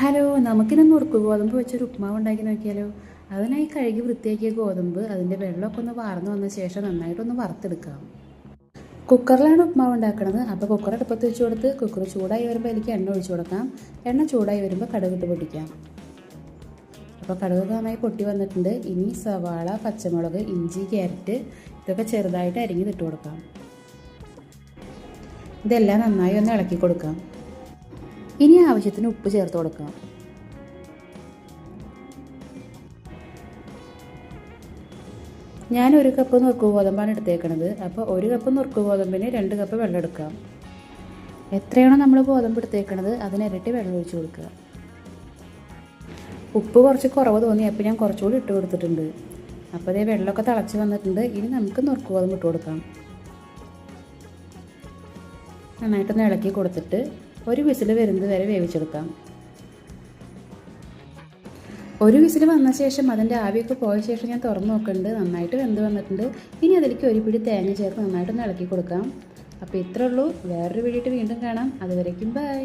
Hello നമുക്കിന്ന് നുറുക്ക് ഗോതമ്പ് വെച്ചൊരു ഉപ്മാവ് ഉണ്ടാക്കി നോക്കിയാലോ? അതിനായി കഴുകി വൃത്തിയാക്കിയ ഗോതമ്പ് അതിന്റെ വെള്ളമൊക്കെ ഒന്ന് വാർന്നു വന്ന ശേഷം നന്നായിട്ടൊന്ന് വറുത്തെടുക്കാം. കുക്കറിലാണ് ഉപ്മാവ് ഉണ്ടാക്കുന്നത് അപ്പോൾ കുക്കർ അടുപ്പത്ത് വെച്ച് കൊടുത്ത് കുക്കർ ചൂടായി വരുമ്പോൾ എനിക്ക് എണ്ണ ഒഴിച്ചു കൊടുക്കാം. എണ്ണ ചൂടായി വരുമ്പോൾ കടുകിട്ട് പൊട്ടിക്കാം. അപ്പോൾ കടുക് നന്നായി പൊട്ടി വന്നിട്ടുണ്ട്. ഇനി സവാള പച്ചമുളക് ഇഞ്ചി ക്യാരറ്റ് ഇതൊക്കെ ചെറുതായിട്ട് അരിഞ്ഞിട്ട് കൊടുക്കാം. ഇതെല്ലാം നന്നായി ഒന്ന് ഇളക്കി കൊടുക്കാം. ഇനി ആവശ്യത്തിന് ഉപ്പ് ചേർത്ത് കൊടുക്കാം ഞാൻ ഒരു കപ്പ് നുറുക്ക് ഗോതമ്പാണ് എടുത്തേക്കണത്. അപ്പോൾ ഒരു കപ്പ് നുറുക്ക് ഗോതമ്പിന് രണ്ട് കപ്പ് വെള്ളം എടുക്കാം എത്രയാണോ നമ്മൾ ഗോതമ്പ് എടുത്തേക്കണത് അതിനിരട്ടി വെള്ളം ഒഴിച്ചു കൊടുക്കുക. ഉപ്പ് കുറച്ച് കുറവ് തോന്നി അപ്പോൾ ഞാൻ കുറച്ചുകൂടി ഇട്ട് കൊടുത്തിട്ടുണ്ട്. അപ്പോൾ അതേ വെള്ളമൊക്കെ തിളച്ച് വന്നിട്ടുണ്ട്. ഇനി നമുക്ക് നുറുക്ക് ഗോതമ്പ് ഇട്ട് കൊടുക്കാം. നന്നായിട്ടൊന്ന് ഇളക്കി കൊടുത്തിട്ട് ഒരു വിസിൽ വരുന്നത് വരെ വേവിച്ചെടുക്കാം. ഒരു വിസിൽ വന്ന ശേഷം അതിന്റെ ആവിയൊക്കെ പോയ ശേഷം ഞാൻ തുറന്നു നോക്കുന്നുണ്ട്. നന്നായിട്ട് വെന്ത് വന്നിട്ടുണ്ട്. ഇനി അതിലേക്ക് ഒരു പിടി തേങ്ങ ചേർത്ത് നന്നായിട്ടൊന്ന് ഇളക്കി കൊടുക്കാം. അപ്പോൾ ഇത്രയുള്ളൂ വേറൊരു വീഡിയോ വീണ്ടും കാണാം. അതുവരേക്കും ബൈ.